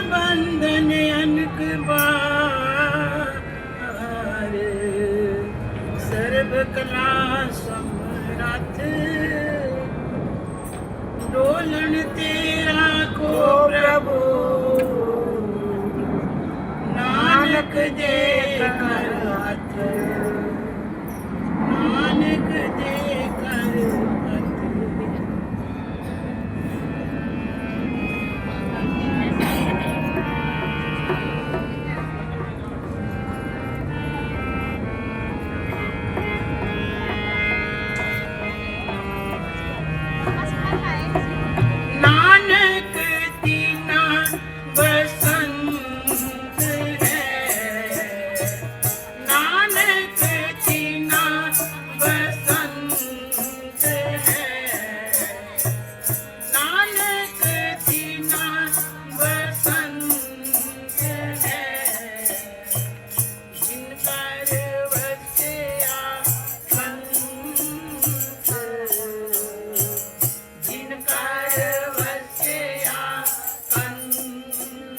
ਬੰਧਨ ਅਨਕ ਬਾਰ ਸਰਬ ਕਲਾ ਸਮਰਥ। ਡੋਲਣ ਤੇਰਾ ਕੋ ਪ੍ਰਭੂ। ਨਾਨਕ ਦੇ ਕਾ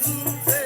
tu fais.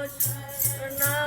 not, or not.